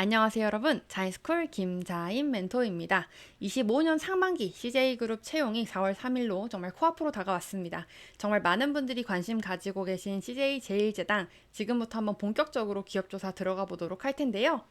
안녕하세요 여러분 자이스쿨 김자인 멘토입니다. 25년 상반기 CJ그룹 채용이 4월 3일로 정말 코앞으로 다가왔습니다. 정말 많은 분들이 관심 가지고 계신 CJ 제일제당 지금부터 한번 본격적으로 기업조사 들어가 보도록 할 텐데요.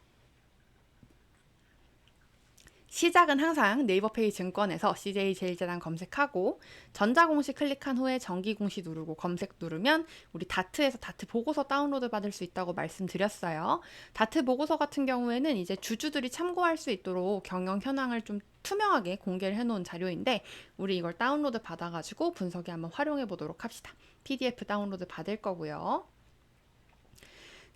시작은 항상 네이버페이 증권에서 CJ 제일제당 검색하고 전자공시 클릭한 후에 정기공시 누르고 검색 누르면 우리 다트에서 다트 보고서 다운로드 받을 수 있다고 말씀드렸어요. 다트 보고서 같은 경우에는 이제 주주들이 참고할 수 있도록 경영 현황을 좀 투명하게 공개를 해놓은 자료인데 우리 이걸 다운로드 받아가지고 분석에 한번 활용해 보도록 합시다. PDF 다운로드 받을 거고요.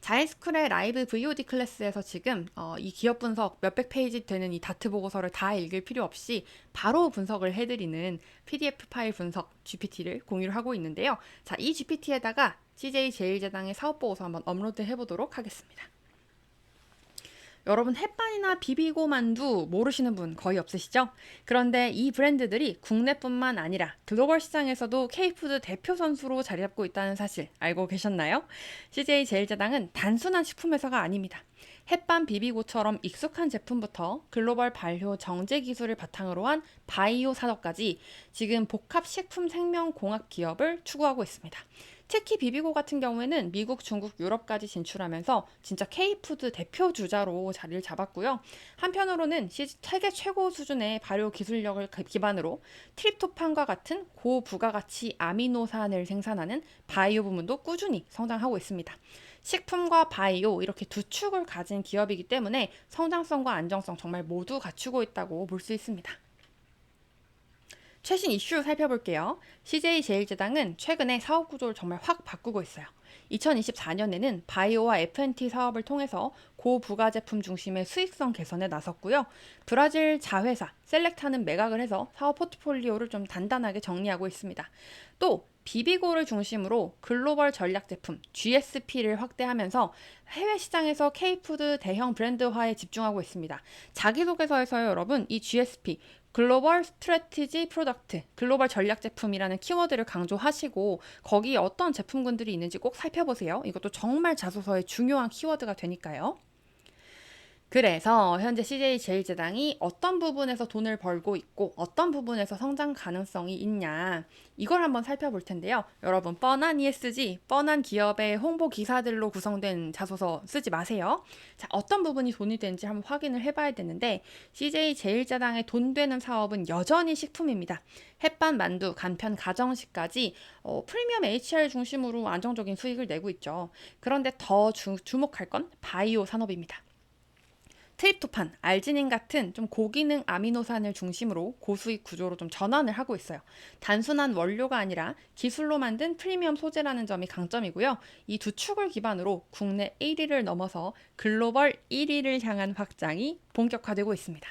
자이스쿨의 라이브 VOD 클래스에서 지금 어, 이 기업 분석 몇백 페이지 되는 이 다트 보고서를 다 읽을 필요 없이 바로 분석을 해드리는 PDF 파일 분석 GPT를 공유를 하고 있는데요. 자, 이 GPT에다가 CJ 제일제당의 사업 보고서 한번 업로드 해보도록 하겠습니다. 여러분 햇반이나 비비고 만두 모르시는 분 거의 없으시죠? 그런데 이 브랜드들이 국내뿐만 아니라 글로벌 시장에서도 K푸드 대표 선수로 자리 잡고 있다는 사실 알고 계셨나요? CJ 제일제당은 단순한 식품 회사가 아닙니다. 햇반 비비고처럼 익숙한 제품부터 글로벌 발효 정제 기술을 바탕으로 한 바이오 산업까지 지금 복합 식품 생명 공학 기업을 추구하고 있습니다. 특히 비비고 같은 경우에는 미국, 중국, 유럽까지 진출하면서 진짜 K푸드 대표 주자로 자리를 잡았고요. 한편으로는 세계 최고 수준의 발효 기술력을 기반으로 트립토판과 같은 고부가가치 아미노산을 생산하는 바이오 부문도 꾸준히 성장하고 있습니다. 식품과 바이오 이렇게 두 축을 가진 기업이기 때문에 성장성과 안정성 정말 모두 갖추고 있다고 볼 수 있습니다. 최신 이슈 살펴볼게요. CJ 제일제당은 최근에 사업 구조를 정말 확 바꾸고 있어요. 2024년에는 바이오와 FNT 사업을 통해서 고부가 제품 중심의 수익성 개선에 나섰고요. 브라질 자회사 셀렉타는 매각을 해서 사업 포트폴리오를 좀 단단하게 정리하고 있습니다. 또 비비고를 중심으로 글로벌 전략 제품 GSP를 확대하면서 해외 시장에서 K푸드 대형 브랜드화에 집중하고 있습니다. 자기소개서에서요, 여러분, 이 GSP 글로벌 스트레티지 프로덕트, 글로벌 전략 제품이라는 키워드를 강조하시고 거기에 어떤 제품군들이 있는지 꼭 살펴보세요. 이것도 정말 자소서의 중요한 키워드가 되니까요. 그래서 현재 CJ 제일제당이 어떤 부분에서 돈을 벌고 있고 어떤 부분에서 성장 가능성이 있냐 이걸 한번 살펴볼 텐데요. 여러분 뻔한 ESG, 뻔한 기업의 홍보 기사들로 구성된 자소서 쓰지 마세요. 자, 어떤 부분이 돈이 되는지 한번 확인을 해봐야 되는데 CJ 제일제당의 돈 되는 사업은 여전히 식품입니다. 햇반, 만두, 간편, 가정식까지 어, 프리미엄 HR 중심으로 안정적인 수익을 내고 있죠. 그런데 더 주, 주목할 건 바이오 산업입니다. 트립토판, 알지닌 같은 좀 고기능 아미노산을 중심으로 고수익 구조로 좀 전환을 하고 있어요. 단순한 원료가 아니라 기술로 만든 프리미엄 소재라는 점이 강점이고요. 이 두 축을 기반으로 국내 1위를 넘어서 글로벌 1위를 향한 확장이 본격화되고 있습니다.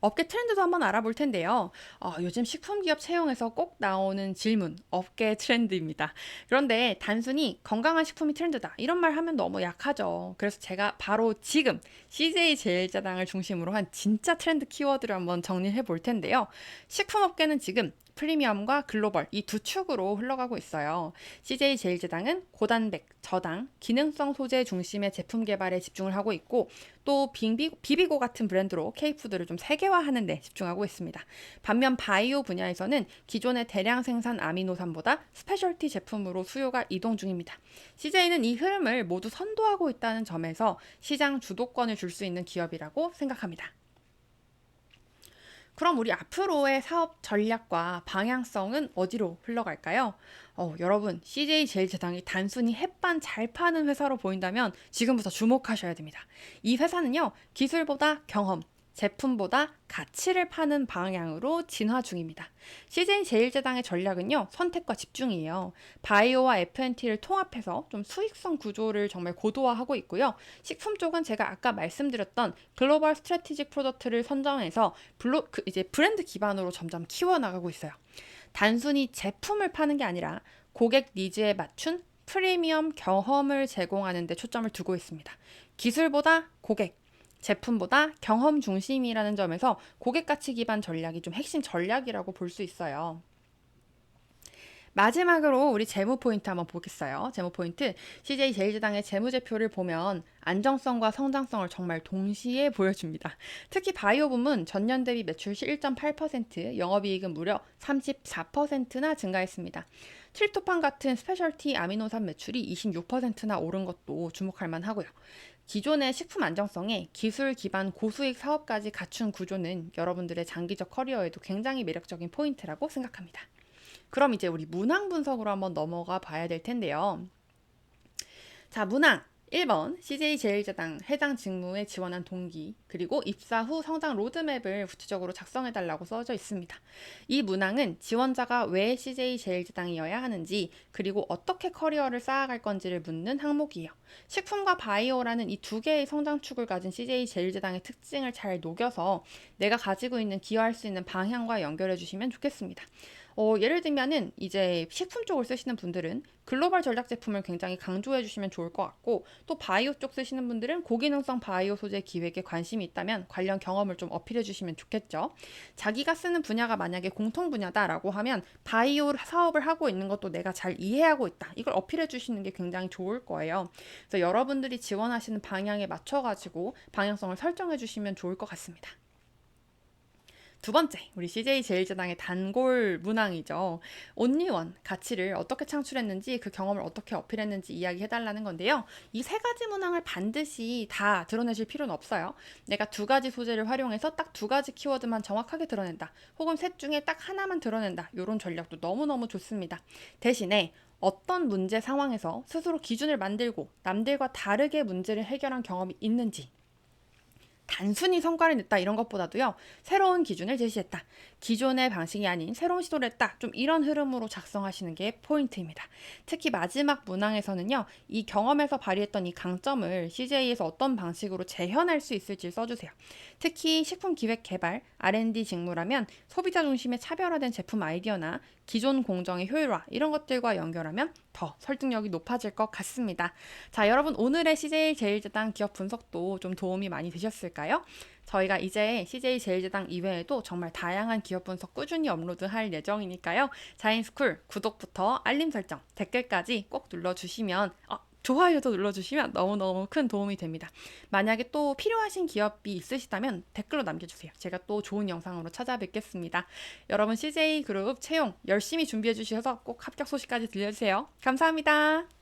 업계 트렌드도 한번 알아볼 텐데요. 어, 요즘 식품 기업 채용에서 꼭 나오는 질문, 업계 트렌드입니다. 그런데 단순히 건강한 식품이 트렌드다. 이런 말 하면 너무 약하죠. 그래서 제가 바로 지금 CJ 제일자당을 중심으로 한 진짜 트렌드 키워드를 한번 정리해 볼 텐데요. 식품 업계는 지금 프리미엄과 글로벌 이 두 축으로 흘러가고 있어요. CJ 제일제당은 고단백, 저당, 기능성 소재 중심의 제품 개발에 집중을 하고 있고 또 빙비, 비비고 같은 브랜드로 K푸드를 좀 세계화하는 데 집중하고 있습니다. 반면 바이오 분야에서는 기존의 대량 생산 아미노산보다 스페셜티 제품으로 수요가 이동 중입니다. CJ는 이 흐름을 모두 선도하고 있다는 점에서 시장 주도권을 줄 수 있는 기업이라고 생각합니다. 그럼 우리 앞으로의 사업 전략과 방향성은 어디로 흘러갈까요? 어, 여러분, CJ 제일제당이 단순히 햇반 잘 파는 회사로 보인다면 지금부터 주목하셔야 됩니다. 이 회사는요, 기술보다 경험, 제품보다 가치를 파는 방향으로 진화 중입니다. CJ 제일제당의 전략은요, 선택과 집중이에요. 바이오와 FNT를 통합해서 좀 수익성 구조를 정말 고도화하고 있고요. 식품 쪽은 제가 아까 말씀드렸던 글로벌 스트래티직 프로덕트를 선정해서 블로, 그 이제 브랜드 기반으로 점점 키워나가고 있어요. 단순히 제품을 파는 게 아니라 고객 니즈에 맞춘 프리미엄 경험을 제공하는 데 초점을 두고 있습니다. 기술보다 고객, 제품보다 경험 중심이라는 점에서 고객 가치 기반 전략이 좀 핵심 전략이라고 볼 수 있어요. 마지막으로 우리 재무 포인트 한번 보겠어요. 재무 포인트. CJ 제일제당의 재무제표를 보면 안정성과 성장성을 정말 동시에 보여줍니다. 특히 바이오 부문 전년 대비 매출 1.8%, 영업이익은 무려 34%나 증가했습니다. 트립토판 같은 스페셜티 아미노산 매출이 26%나 오른 것도 주목할 만하고요. 기존의 식품 안정성에 기술 기반 고수익 사업까지 갖춘 구조는 여러분들의 장기적 커리어에도 굉장히 매력적인 포인트라고 생각합니다. 그럼 이제 우리 문항 분석으로 한번 넘어가 봐야 될 텐데요. 자, 문항. 1번 CJ 제일제당 해당 직무에 지원한 동기 그리고 입사 후 성장 로드맵을 구체적으로 작성해 달라고 써져 있습니다. 이 문항은 지원자가 왜 CJ 제일제당이어야 하는지 그리고 어떻게 커리어를 쌓아갈 건지를 묻는 항목이에요. 식품과 바이오라는 이 두 개의 성장축을 가진 CJ 제일제당의 특징을 잘 녹여서 내가 가지고 있는 기여할 수 있는 방향과 연결해 주시면 좋겠습니다. 어, 예를 들면은 이제 식품 쪽을 쓰시는 분들은 글로벌 전략 제품을 굉장히 강조해 주시면 좋을 것 같고 또 바이오 쪽 쓰시는 분들은 고기능성 바이오 소재 기획에 관심이 있다면 관련 경험을 좀 어필해 주시면 좋겠죠. 자기가 쓰는 분야가 만약에 공통 분야다라고 하면 바이오 사업을 하고 있는 것도 내가 잘 이해하고 있다. 이걸 어필해 주시는 게 굉장히 좋을 거예요. 그래서 여러분들이 지원하시는 방향에 맞춰 가지고 방향성을 설정해 주시면 좋을 것 같습니다. 두 번째, 우리 CJ 제일제당의 단골 문항이죠. 온리원 가치를 어떻게 창출했는지 그 경험을 어떻게 어필했는지 이야기해달라는 건데요. 이 세 가지 문항을 반드시 다 드러내실 필요는 없어요. 내가 두 가지 소재를 활용해서 딱 두 가지 키워드만 정확하게 드러낸다. 혹은 셋 중에 딱 하나만 드러낸다. 이런 전략도 너무너무 좋습니다. 대신에 어떤 문제 상황에서 스스로 기준을 만들고 남들과 다르게 문제를 해결한 경험이 있는지 단순히 성과를 냈다 이런 것보다도요 새로운 기준을 제시했다. 기존의 방식이 아닌 새로운 시도를 했다. 좀 이런 흐름으로 작성하시는 게 포인트입니다. 특히 마지막 문항에서는요 이 경험에서 발휘했던 이 강점을 CJ에서 어떤 방식으로 재현할 수 있을지 써주세요. 특히 식품 기획 개발 R&D 직무라면 소비자 중심의 차별화된 제품 아이디어나 기존 공정의 효율화 이런 것들과 연결하면 더 설득력이 높아질 것 같습니다. 자, 여러분 오늘의 CJ 제일제당 기업 분석도 좀 도움이 많이 되셨을까요? 저희가 이제 CJ 제일제당 이외에도 정말 다양한 기업 분석 꾸준히 업로드할 예정이니까요. 자인스쿨 구독부터 알림 설정, 댓글까지 꼭 눌러주시면 어, 좋아요도 눌러주시면 너무너무 큰 도움이 됩니다. 만약에 또 필요하신 기업이 있으시다면 댓글로 남겨주세요. 제가 또 좋은 영상으로 찾아뵙겠습니다. 여러분 CJ 그룹 채용 열심히 준비해 주셔서 꼭 합격 소식까지 들려주세요. 감사합니다.